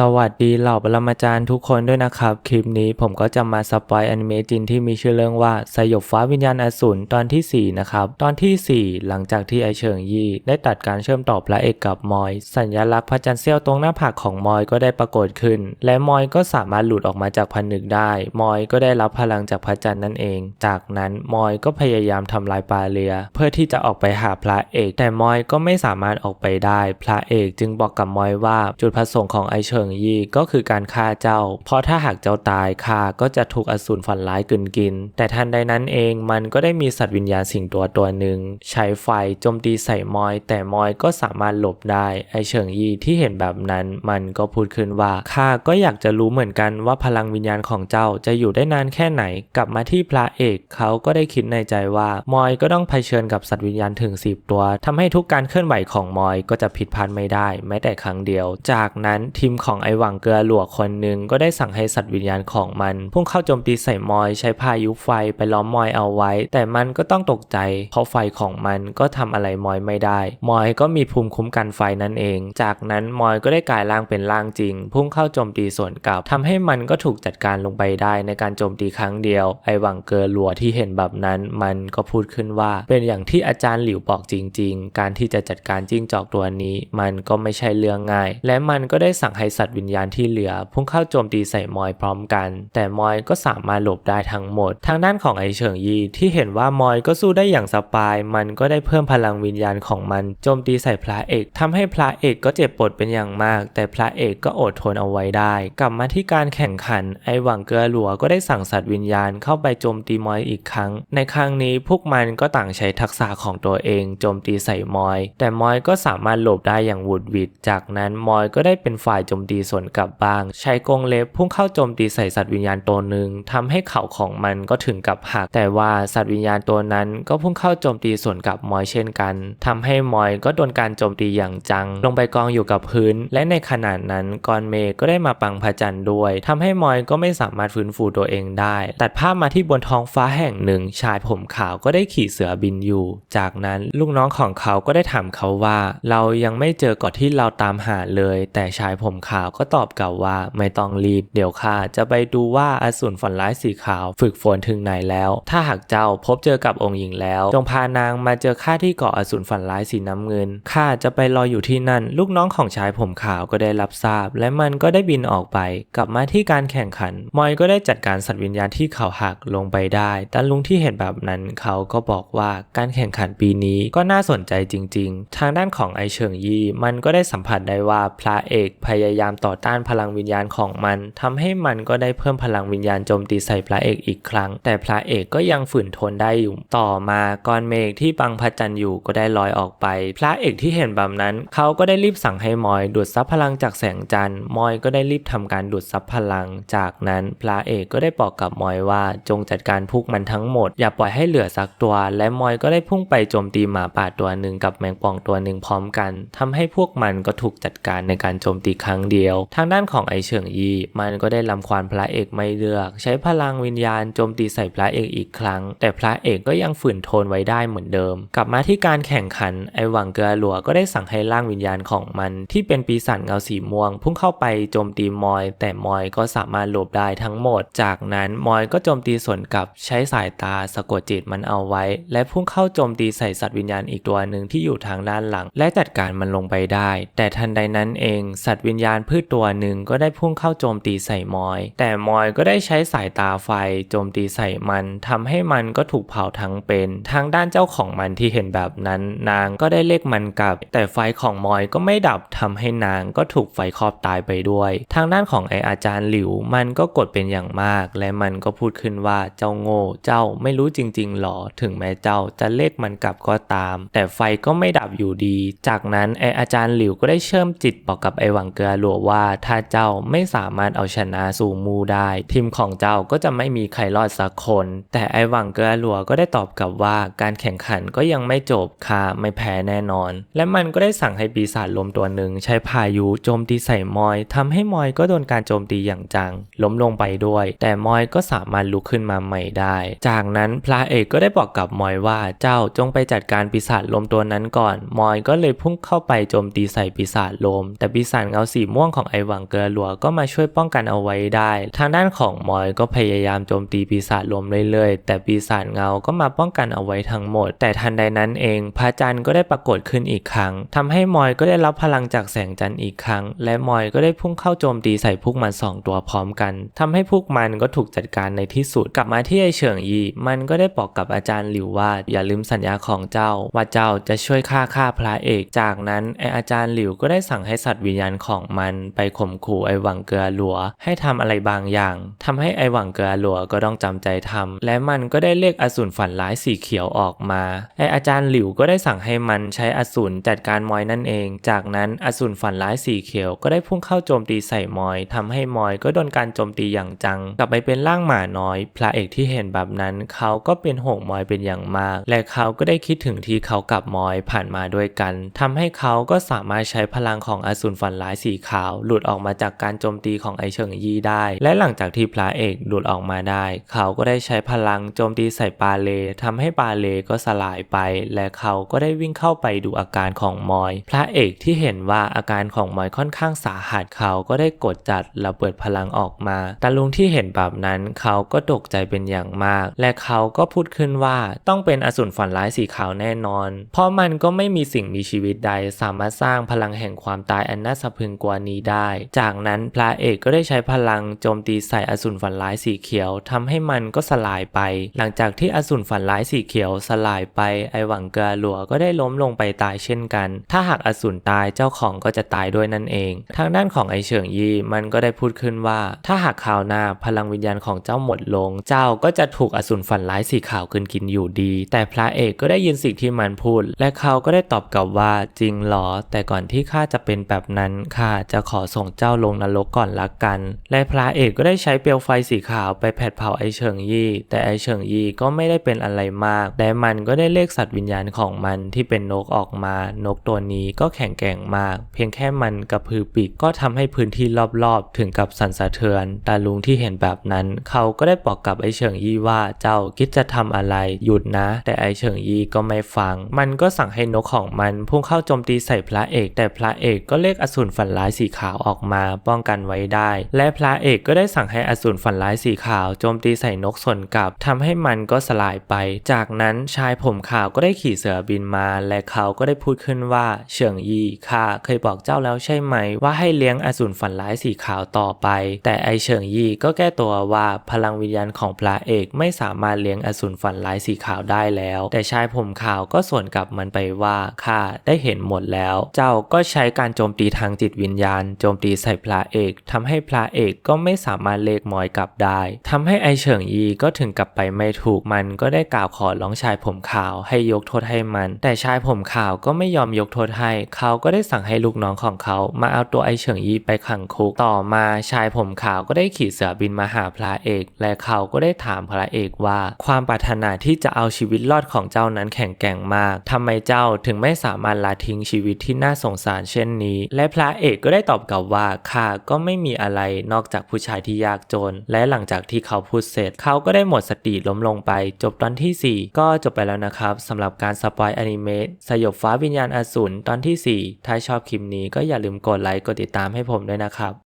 สวัสดีเหล่าปรมาจารย์ทุกคนด้วยนะครับ คลิปนี้ผมก็จะมาสปอยอนิเมะจินที่มีชื่อเรื่องว่า สยบฟ้าวิญญาณอสูรตอนทีสี่4 นะครับ ตอนทีสี่ 4 หลังจากที่ไอเฉิงยี่ได้ตัดการเชื่อมต่อพระเอกกับมอย สัญญลักษณ์พระจันทร์เสี้ยวตรงหน้าผากของมอยก็ได้ปรากฏขึ้น และมอยก็สามารถหลุดออกมาจากผนึกได้ มอยก็ได้รับพลังจากพระจันทร์นั่นเอง จากนั้นมอยก็พยายามทำลายปาเลีย เพื่อที่จะออกไปหาพระเอก แต่มอยก็ไม่สามารถออกไปได้ พระเอกจึงบอกกับมอยว่าจุดประสงค์ของไอเฉิงยี่ก็คือการฆ่าเจ้า เพราะถ้าหากเจ้าตายข้าก็จะถูกอสูรฝันร้ายกลืนกิน แต่ทันใดนั้นเองมันก็ได้มีสัตว์วิญญาณสิ่งตัวตัวหนึ่ง ใช้ไฟโจมตีใส่มอย แต่มอยก็สามารถหลบได้ไอเฉิงยี่ที่เห็นแบบนั้นมันก็พูดขึ้นว่าข้าก็อยากจะรู้เหมือนกันว่าพลังวิญญาณของเจ้าจะอยู่ได้นานแค่ไหน กลับมาที่พระเอกเขาก็ได้คิดในใจว่ามอยก็ต้องเผชิญกับสัตว์วิญญาณถึง10ตัวทำให้ทุกการเคลื่อนไหวของมอยก็จะผิดพลาดไม่ได้ แม้แต่ครั้งเดียว จากนั้นทีมของไอหวังเกลือหลวกคนหนึ่งก็ได้สั่งให้สัตว์วิญญาณของมัน พุ่งเข้าโจมตีใส่มอยใช้พายุไฟไปล้อมมอยเอาไว้ แต่มันก็ต้องตกใจ เพราะไฟของมันก็ทำอะไรมอยไม่ได้ มอยก็มีภูมิคุ้มกันไฟนั่นเอง จากนั้นมอยก็ได้กลายร่างเป็นร่างจริง พุ่งเข้าโจมตีสวนกลับทำให้มันก็ถูกจัดการลงไปได้ในการโจมตีครั้งเดียว ไอหวังเกลือหลวที่เห็นแบบนั้น มันก็พูดขึ้นว่า เป็นอย่างที่อาจารย์หลิวบอกจริง ๆ การที่จะจัดการจิ้งจอกตัวนี้ มันก็ไม่ใช่เรื่องง่าย และมันก็ได้สั่งให้สัตววิญญาณที่เหลือพุ่งเข้าโจมตีใส่มอยพร้อมกัน แต่มอยก็สามารถหลบได้ทั้งหมด ทางด้านของไอเฉิงยีที่เห็นว่ามอยก็สู้ได้อย่างสบาย มันก็ได้เพิ่มพลังวิญญาณของมันโจมตีใส่พระเอกทำให้พระเอกก็เจ็บปวดเป็นอย่างมาก แต่พระเอกก็อดทนเอาไว้ได้ กลับมาที่การแข่งขันไอหวังเกลือหลัวก็ได้สั่งสัตว์วิญญาณเข้าไปโจมตีมอยอีกครั้ง ในครั้งนี้พวกมันก็ต่างใช้ทักษะของตัวเองโจมตีใส่มอย แต่มอยก็สามารถหลบได้อย่างหวุดหวิด จากนั้นมอยก็ได้เป็นฝ่ายโจมตีสวนกลับบ้าง ใช้กรงเล็บพุ่งเข้าโจมตีใส่สัตว์วิญญาณตัวหนึ่งทำให้เข่าของมันก็ถึงกับหัก แต่ว่าสัตว์วิญญาณตัวนั้นก็พุ่งเข้าโจมตีสวนกับมอยเช่นกันทำให้มอยก็โดนการโจมตีอย่างจัง ลงไปกองอยู่กับพื้น และในขณะนั้นกอนเมฆก็ได้มาปังพระจันทร์ด้วยทำให้มอยก็ไม่สามารถฟื้นฟูตัวเองได้ ตัดภาพมาที่บนท้องฟ้าแห่งหนึ่ง ชายผมขาวก็ได้ขี่เสือบินอยู่ จากนั้นลูกน้องของเขาก็ได้ถามเขาว่า เรายังไม่เจอเกาะที่เราตามหาเลย แต่ชายผมขาวก็ตอบกลับว่าไม่ต้องรีบ เดี๋ยวข้าจะไปดูว่าอสูรฝันร้ายสีขาว ฝึกฝนถึงไหนแล้ว ถ้าหากเจ้าพบเจอกับองค์หญิงแล้ว จงพานางมาเจอข้าที่เกาะอสูรฝันร้ายสีน้ำเงินข้าจะไปรออยู่ที่นั่น ลูกน้องของชายผมขาวก็ได้รับทราบ และมันก็ได้บินออกไป กลับมาที่การแข่งขัน มอยก็ได้จัดการสัตว์วิญญาณที่เขาหักลงไปได้แต่ลุงที่เห็นแบบนั้นเขาก็บอกว่าการแข่งขันปีนี้ก็น่าสนใจจริง ๆ ทางด้านของไอเฉิงยี่มันก็ได้สัมผัสได้ว่าพระเอกพยายามต่อต้านพลังวิญญาณของมันทำให้มันก็ได้เพิ่มพลังวิญญาณโจมตีใส่พระเอกอีกครั้ง แต่พระเอกก็ยังฝืนทนได้อยู่ ต่อมาก้อนเมฆที่บังพระจันทร์อยู่ก็ได้ลอยออกไป พระเอกที่เห็นแบบนั้น เขาก็ได้รีบสั่งให้มอยดูดซับพลังจากแสงจันทร์มอยก็ได้รีบทำการดูดซับพลัง จากนั้นพระเอกก็ได้บอกกับมอยว่าจงจัดการพวกมันทั้งหมด อย่าปล่อยให้เหลือสักตัว และมอยก็ได้พุ่งไปโจมตีหมาป่าตัวหนึ่งกับแมงป่องตัวหนึ่งพร้อมกันทำให้พวกมันก็ถูกจัดการในการโจมตีครั้งเดียวทางด้านของไอเฉิงยีมันก็ได้ลำควานพระเอกไม่เลือก ใช้พลังวิญญาณโจมตีใส่พระเอกอีกครั้ง แต่พระเอกก็ยังฝืนทนไว้ได้เหมือนเดิม กลับมาที่การแข่งขันไอหวังเกลือหลัวก็ได้สั่งให้ร่างวิญญาณของมัน ที่เป็นปีศาจเงาสีม่วง พุ่งเข้าไปโจมตีมอย แต่มอยก็สามารถหลบได้ทั้งหมด จากนั้นมอยก็โจมตีสวนกลับใช้สายตาสะกดจิตมันเอาไว้ และพุ่งเข้าโจมตีใส่สัตว์วิญญาณอีกตัวหนึ่งที่อยู่ทางด้านหลัง และจัดการมันลงไปได้ แต่ทันใดนั้นเอง สัตว์วิญญาณพืชตัวหนึ่งก็ได้พุ่งเข้าโจมตีใส่มอย แต่มอยก็ได้ใช้สายตาไฟโจมตีใส่มันทำให้มันก็ถูกเผาทั้งเป็น ทางด้านเจ้าของมันที่เห็นแบบนั้น นางก็ได้เรียกมันกลับ แต่ไฟของมอยก็ไม่ดับทำให้นางก็ถูกไฟครอบตายไปด้วย ทางด้านของไออาจารย์หลิวมันก็กดเป็นอย่างมาก และมันก็พูดขึ้นว่าเจ้าโง่เจ้าไม่รู้จริงๆหรอถึงแม้เจ้าจะเรียกมันกลับก็ตาม แต่ไฟก็ไม่ดับอยู่ดี จากนั้นไออาจารย์หลิวก็ได้เชื่อมจิตบอกกับไอหวังเกลือหลวว่าถ้าเจ้าไม่สามารถเอาชนะสู่มูได้ ทีมของเจ้าก็จะไม่มีใครรอดสักคน แต่ไอหวังเกอหลัวก็ได้ตอบกลับว่าการแข่งขันก็ยังไม่จบค่ะไม่แพ้แน่นอน และมันก็ได้สั่งให้ปีศาจลมตัวหนึ่งใช้พายุโจมตีใส่มอยทำให้มอยก็โดนการโจมตีอย่างจัง ล้มลงไปด้วย แต่มอยก็สามารถลุกขึ้นมาใหม่ได้ จากนั้นพระเอกก็ได้บอกกับมอยว่าเจ้าจงไปจัดการปีศาจลมตัวนั้นก่อน มอยก็เลยพุ่งเข้าไปโจมตีใส่ปีศาจลม แต่ปีศาจเงาสีม่วงวงของไอหวังเกลือหลัวก็มาช่วยป้องกันเอาไว้ได้ ทางด้านของมอยก็พยายามโจมตีปีศาจลมเรื่อยๆ แต่ปีศาจเงาก็มาป้องกันเอาไว้ทั้งหมด แต่ทันใดนั้นเอง พระจันทร์ก็ได้ปรากฏขึ้นอีกครั้งทำให้มอยก็ได้รับพลังจากแสงจันทร์อีกครั้ง และมอยก็ได้พุ่งเข้าโจมตีใส่พวกมันสองตัวพร้อมกันทำให้พวกมันก็ถูกจัดการในที่สุด กลับมาที่ไอเฉิงยีมันก็ได้บอกกับอาจารย์หลิวว่า อย่าลืมสัญญาของเจ้า ว่าเจ้าจะช่วยฆ่าข้าพระเอก จากนั้นไออาจารย์หลิวก็ได้สั่งให้สัตว์วิญญาณของมันไปข่มขู่ไอหวังเกลือหลัว ให้ทำอะไรบางอย่างทำให้ไอหวังเกลือหลัวก็ต้องจำใจทำและมันก็ได้เรียกอสูรฝันร้ายสีเขียวออกมา ไออาจารย์หลิวก็ได้สั่งให้มันใช้อสูรจัดการมอยนั่นเอง จากนั้นอสูรฝันร้ายสีเขียวก็ได้พุ่งเข้าโจมตีใส่มอยทำให้มอยก็โดนการโจมตีอย่างจัง กลับไปเป็นร่างหมาน้อย พระเอกที่เห็นแบบนั้น เขาก็เป็นห่วงมอยเป็นอย่างมาก และเขาก็ได้คิดถึงที่เขากับมอยผ่านมาด้วยกันทำให้เขาก็สามารถใช้พลังของอสูรฝันร้ายสีขาวหลุดออกมาจากการโจมตีของไอเฉิงยี่ได้ และหลังจากที่พระเอกหลุดออกมาได้ เขาก็ได้ใช้พลังโจมตีใส่ปาเลทำให้ปาเลก็สลายไป และเขาก็ได้วิ่งเข้าไปดูอาการของมอย พระเอกที่เห็นว่าอาการของมอยค่อนข้างสาหัสเขาก็ได้กดจัดระเบิดพลังออกมาตาลุงที่เห็นแบบนั้นเขาก็ตกใจเป็นอย่างมาก และเขาก็พูดขึ้นว่าต้องเป็นอสูรฝันร้ายสีขาวแน่นอน เพราะมันก็ไม่มีสิ่งมีชีวิตใด สามารถสร้างพลังแห่งความตายอันน่าสะพรึงกว่านี้ได้ จากนั้นพระเอกก็ได้ใช้พลังโจมตีใส่อสูรฝันร้ายสีเขียวทำให้มันก็สลายไป หลังจากที่อสูรฝันร้ายสีเขียวสลายไปไอหวังเกลือหลัวก็ได้ล้มลงไปตายเช่นกัน ถ้าหากอสูรตายเจ้าของก็จะตายด้วยนั่นเอง ทางด้านของไอเฉิงยีมันก็ได้พูดขึ้นว่า ถ้าหากคราวหน้าพลังวิญญาณของเจ้าหมดลง เจ้าก็จะถูกอสูรฝันร้ายสีขาวกินกินอยู่ดี แต่พระเอกก็ได้ยินสิ่งที่มันพูด และเขาก็ได้ตอบกลับว่าจริงหรอ แต่ก่อนที่ข้าจะเป็นแบบนั้นข้าจะะขอส่งเจ้าลงนรกก่อนละกัน และพระเอกก็ได้ใช้เปลวไฟสีขาวไปแผดเผาไอเฉิงยี่ แต่ไอเฉิงยี่ก็ไม่ได้เป็นอะไรมากและมันก็ได้เรียกสัตว์วิญญาณของมันที่เป็นนกออกมา นกตัวนี้ก็แข็งแกร่งมาก เพียงแค่มันกระพือปีกก็ทำให้พื้นที่รอบๆ ถึงกับสั่นสะเทือน ตาลุงที่เห็นแบบนั้น เขาก็ได้บอกกับไอเฉิงยี่ว่าเจ้าคิดจะทำอะไรหยุดนะ แต่ไอเฉิงยี่ก็ไม่ฟัง มันก็สั่งให้นกของมันพุ่งเข้าโจมตีใส่พระเอก แต่พระเอกก็เรียกอสูรฝันร้ายสีขาวออกมาป้องกันไว้ได้ และพระเอกก็ได้สั่งให้อสูรฝันร้ายสีขาวโจมตีใส่นกส่วนกลับทำให้มันก็สลายไป จากนั้นชายผมขาวก็ได้ขี่เสือบินมา และเขาก็ได้พูดขึ้นว่าเฉิงยี่ข้าเคยบอกเจ้าแล้วใช่ไหม ว่าให้เลี้ยงอสูรฝันร้ายสีขาวต่อไป แต่ไอเฉิงยี่ก็แก้ตัวว่าพลังวิญญาณของพระเอกไม่สามารถเลี้ยงอสูรฝันร้ายสีขาวได้แล้ว แต่ชายผมขาวก็ส่วนกลับมันไปว่าข้าได้เห็นหมดแล้ว เจ้าก็ใช้การโจมตีทางจิตวิญญาณโจมตีใส่พระเอกทำให้พระเอกก็ไม่สามารถเลกมอยกลับได้ทำให้ไอเฉิงยีก็ถึงกลับไปไม่ถูกมันก็ได้กล่าวขอร้องชายผมขาวให้ยกโทษให้มัน แต่ชายผมขาวก็ไม่ยอมยกโทษให้ เขาก็ได้สั่งให้ลูกน้องของเขา มาเอาตัวไอเฉิงยีไปขังคุกต่อมาชายผมขาวก็ได้ขี่เสือบินมาหาพระเอก และเขาก็ได้ถามพระเอกว่า ความปรารถนาที่จะเอาชีวิตรอดของเจ้านั้นแข็งแกร่งมากทำไมเจ้าถึงไม่สามารถละทิ้งชีวิตที่น่าสงสารเช่นนี้ และพระเอกก็ได้ตอบกลับว่าข้าก็ไม่มีอะไรนอกจากผู้ชายที่ยากจน และหลังจากที่เขาพูดเสร็จ เขาก็ได้หมดสติล้มลงไป จบตอนที่ 4 ก็จบไปแล้วนะครับสำหรับการสปอยอนิเมะสยบฟ้าวิญญาณอสูรตอนที่ 4 ถ้าชอบคลิปนี้ก็อย่าลืมกดไลค์กดติดตามให้ผมด้วยนะครับ